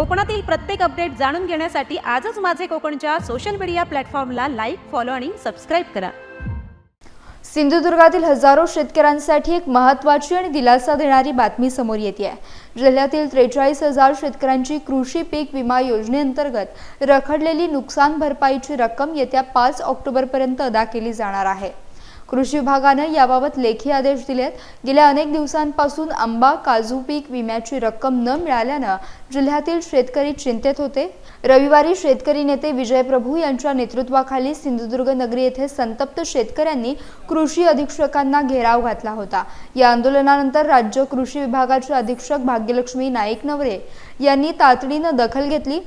कोकणातील प्रत्येक अपडेट जाणून घेण्यासाठी आजच माझे कोकणच्या सोशल मीडिया प्लॅटफॉर्मला लाईक फॉलो आणि सबस्क्राईब करा. सिंधुदुर्गातील हजारो शेतकऱ्यांसाठी एक महत्त्वाची आणि दिलासा देणारी बातमी समोर येते आहे. जिल्ह्यातील त्रेचाळीस हजार शेतकऱ्यांची कृषी पीक विमा योजनेअंतर्गत रखडलेली नुकसान भरपाईची रक्कम येत्या पाच ऑक्टोबरपर्यंत अदा केली जाणार आहे. कृषी विभागानं याबाबत लेखी आदेश दिलेत. गेल्या अनेक दिवसांपासून आंबा काजू पीक विम्याची रक्कम न मिळाल्यानं जिल्ह्यातील शेतकरी चिंतेत होते. रविवारी शेतकरी नेते विजय प्रभू यांच्या नेतृत्वाखाली सिंधुदुर्ग नगरी येथे संतप्त शेतकऱ्यांनी कृषी अधीक्षकांना घेराव घातला होता. या आंदोलनानंतर राज्य कृषी विभागाचे अधीक्षक भाग्यलक्ष्मी नाईक नवरे यांनी तातडीनं दखल घेतली.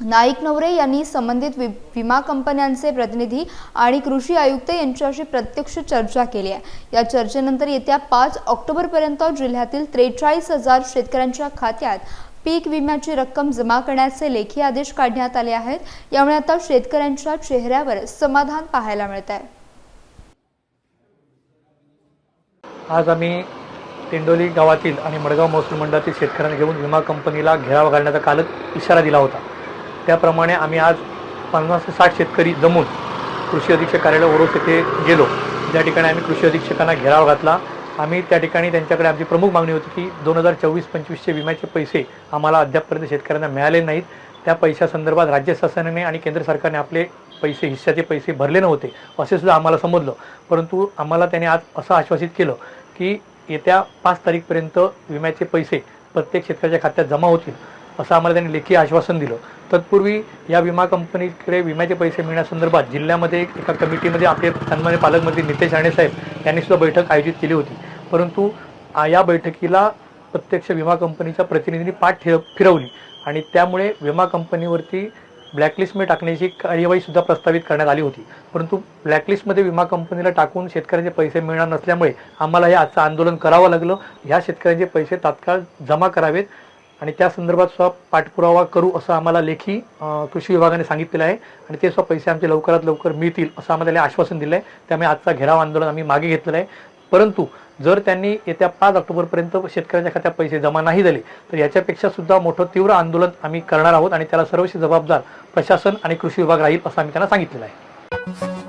नाईक नवरे यांनी संबंधित वि विमा कंपन्यांचे प्रतिनिधी आणि कृषी आयुक्त यांच्याशी प्रत्यक्ष चर्चा केली आहे. या चर्चेनंतर येत्या पाच ऑक्टोबरपर्यंत जिल्ह्यातील त्रेचाळीस हजार शेतकऱ्यांच्या खात्यात पीक विम्याची रक्कम जमा करण्याचे लेखी आदेश काढण्यात आले आहेत. यामुळे आता शेतकऱ्यांच्या चेहऱ्यावर समाधान पाहायला मिळत आहे. आज आम्ही तेंडोली गावातील आणि मडगाव महसूल मंडळातील शेतकऱ्यांना घेऊन विमा कंपनीला घेराव घालण्याचा कालच इशारा दिला होता. त्याप्रमाणे आम्ही आज पन्नास ते साठ शेतकरी जमून कृषी अधीक्षक कार्यालय ओरोस येथे गेलो. ज्या ठिकाणी आम्ही कृषी अधीक्षकांना घेराव घातला. आम्ही त्या ठिकाणी त्यांच्याकडे आमची प्रमुख मागणी होती की दोन हजार चोवीस पंचवीसचे विम्याचे पैसे आम्हाला अद्यापपर्यंत शेतकऱ्यांना मिळाले नाहीत. त्या पैशासंदर्भात राज्य शासनाने आणि केंद्र सरकारने आपले पैसे हिश्श्याचे पैसे भरले नव्हते असे सुद्धा आम्हाला समजलं. परंतु आम्हाला त्याने आज असं आश्वासित केलं की येत्या पाच तारीखपर्यंत विम्याचे पैसे प्रत्येक शेतकऱ्याच्या खात्यात जमा होतील. असं आम्हाला त्यांनी लेखी आश्वासन दिलं. तत्पूर्वी या विमा कंपनीकडे विम्याचे पैसे मिळण्यासंदर्भात जिल्ह्यामध्ये एका कमिटीमध्ये आपले सन्मान्य पालकमंत्री नितेश राणे साहेब यांनी सुद्धा बैठक आयोजित केली होती. परंतु या बैठकीला प्रत्यक्ष विमा कंपनीच्या प्रतिनिधींनी पाठ ठे फिरवली आणि त्यामुळे विमा कंपनीवरती ब्लॅकलिस्टमध्ये टाकण्याची कार्यवाही सुद्धा प्रस्तावित करण्यात आली होती. परंतु ब्लॅकलिस्टमध्ये विमा कंपनीला टाकून शेतकऱ्यांचे पैसे मिळणार नसल्यामुळे आम्हाला हे आजचं आंदोलन करावं लागलं. ह्या शेतकऱ्यांचे पैसे तात्काळ जमा करावेत. आणि त्या संदर्भात स्व पाठपुरावा करू असं आम्हाला लेखी कृषी विभागाने सांगितलेलं आहे. आणि ते स्व पैसे आमचे लवकरात लवकर मिळतील असं आम्हाला त्याला आश्वासन दिलं आहे त्यामुळे आजचा घेराव आंदोलन आम्ही मागे घेतलेलं आहे. परंतु जर त्यांनी येत्या पाच ऑक्टोबरपर्यंत शेतकऱ्यांच्या खात्यात पैसे जमा नाही झाले तर याच्यापेक्षा सुद्धा मोठं तीव्र आंदोलन आम्ही करणार आहोत आणि त्याला सर्वशी जबाबदार प्रशासन आणि कृषी विभाग राहील असं आम्ही त्यांना सांगितलेलं आहे.